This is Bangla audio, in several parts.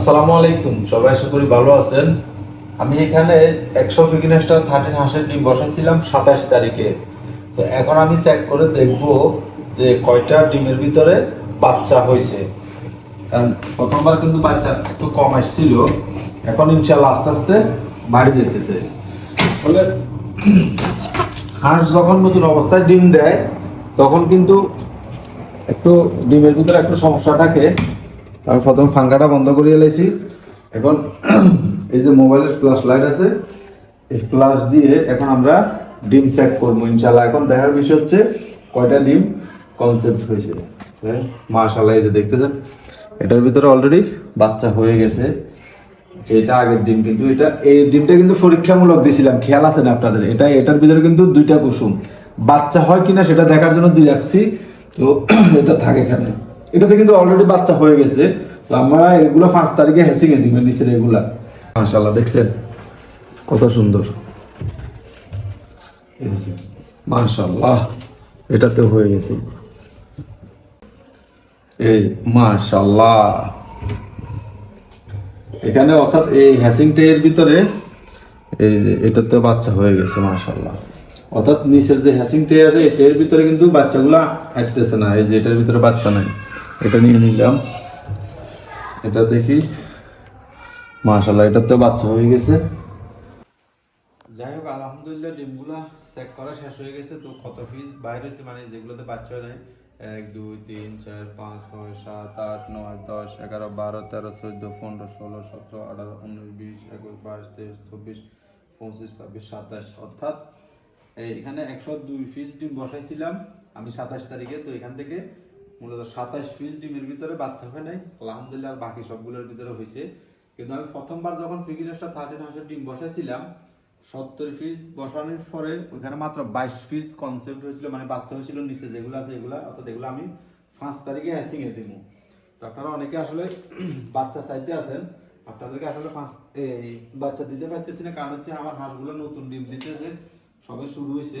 আসসালামু আলাইকুম, সবাই আশা করি ভালো আছেন। আমি এখানে একশো ফিগনেসটা থার্টিন হাঁসের ডিম বসাইছিলাম সাতাশ তারিখে। তো এখন আমি চেক করে দেখব যে কয়টা ডিমের ভিতরে বাচ্চা হয়েছে। কারণ প্রথমবার কিন্তু বাচ্চা একটু কম আসছিল, এখন ইনশাল্লাহ আস্তে আস্তে বাড়ি যেতেছে। ফলে হাঁস যখন নতুন অবস্থায় ডিম দেয়, তখন কিন্তু একটু ডিমের ভিতরে একটু সমস্যা থাকে। আমি প্রথম ফাঙ্কাটা বন্ধ করিয়ে এলাইছি এখন এই যে মোবাইলের ফ্ল্যাশ লাইট আছে, এই ফ্ল্যাশ দিয়ে এখন আমরা ডিম সেট করব ইনশাল্লাহ এখন দেখার বিষয় হচ্ছে, কয়টা ডিম কনসেপ্ট হয়েছে। মাশাল্লাহ এই যে দেখতেছেন, এটার ভিতরে অলরেডি বাচ্চা হয়ে গেছে। এটা আগের ডিম, কিন্তু এটা, এই ডিমটা কিন্তু পরীক্ষামূলক দিছিলাম, খেয়াল আছে না আপনাদের? এটা, এটার ভিতরে কিন্তু দুইটা কুসুম। বাচ্চা হয় কিনা সেটা দেখার জন্য দিয়ে রাখছি। তো এটা থাকে এখানে। এটাতে কিন্তু অলরেডি বাচ্চা হয়ে গেছে। তো আমরা এগুলো পাঁচ তারিখে হ্যাসিং এ দিবেন নিচের এগুলা। মাশাল্লাহ দেখছেন? কত সুন্দর। মাশাল্লাহ এটাতে হয়ে গেছে। এই মাশাল্লাহ এখানে অর্থাৎ এই হ্যাসিংটা এর ভিতরে এই যে এটাতে বাচ্চা হয়ে গেছে মাশাল্লাহ অর্থাৎ নিচের যে হ্যাসিং টে আছে, এটার ভিতরে কিন্তু বাচ্চাগুলা আটতেছে না। এই যে এটার ভিতরে বাচ্চা নাই। এটা নিয়ে নিলাম। এটা দেখি। মাশাল্লাহ এটাতে বাচ্চা হয়ে গেছে। যাই হোক আলহামদুলিল্লাহ, ডিমগুলা চেক করা শেষ হয়ে গেছে। তো কত পিস বাইরে হয়েছে? মানে যেগুলোতে বাচ্চা হয় এক, দুই, তিন, চার, পাঁচ, ছয়, সাত, আট, নয়, দশ, এগারো, বারো, তেরো, চোদ্দ, পনেরো, ষোলো, সতেরো, আঠারো, উনিশ, বিশ, একুশ, বাইশ, তেইশ, চব্বিশ, পঁচিশ, ছাব্বিশ, সাতাশ। অর্থাৎ এখানে একশো দুই পিস ডিম বসাইছিলাম, আমি সাতাশ তারিখে, তো এখান থেকে মূলত সাতাশ পিস ডিমের ভিতরে বাচ্চা হয় নাই। আলহামদুলিল্লাহ বাকি সবগুলোর ভিতরে হয়েছে কিন্তু আমি প্রথমবার যখন ফিগিনাসটা থার্টিন হাউসের ডিম বসাইছিলাম, সত্তর পিস বসানোর পরে ওইখানে মাত্র বাইশ পিস কনসেপ্ট হয়েছিল মানে বাচ্চা হয়েছিল নিচে যেগুলো আছে এগুলো, অর্থাৎ এগুলো আমি পাঁচ তারিখে হ্যাসিং এ দিব তো আপনারা অনেকে আসলে বাচ্চা চাইতে আছেন, আপনাদেরকে আসলে পাঁচ, এই বাচ্চা দিতে পারতেছি না, কারণ হচ্ছে আমার হাঁসগুলো নতুন ডিম দিতেছে। সবে শুরু হয়েছে।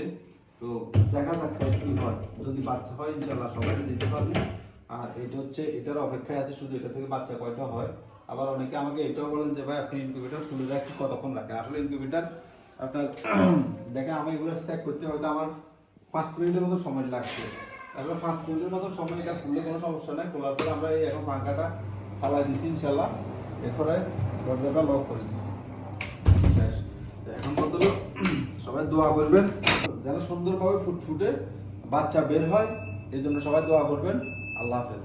তো দেখা যাক কি হয়। যদি বাচ্চা হয়, ইনশাল্লাহ সবাইকে দিতে পারবে। আর এটা হচ্ছে, এটার অপেক্ষায় আছে, শুধু এটা থেকে বাচ্চা কয়টা হয়। আবার অনেকে আমাকে এটাও বলেন যে, ভাই, আপনি ইনকিউবেটার খুলে রাখি কতক্ষণ রাখেন? আসলে ইনকিউবেটার আপনার দেখে আমি এগুলো চেক করতে হয়তো আমার পাঁচ মিনিটের মতো সময় লাগছে। তারপর পাঁচ মিনিটের মতো সময় এটা খুললে কোনো সমস্যা নাই। খোলার পরে আমরা এই এখন পাঙ্খাটা চালাই দিচ্ছি ইনশাল্লাহ। এরপরে দরজাটা লক করে। তো এখন পর্যন্ত সবাই দোয়া করবেন। যেন সুন্দরভাবে ফুটফুটে বাচ্চা বের হয়, এই জন্য সবাই দোয়া করবেন। আল্লাহ হাফেজ।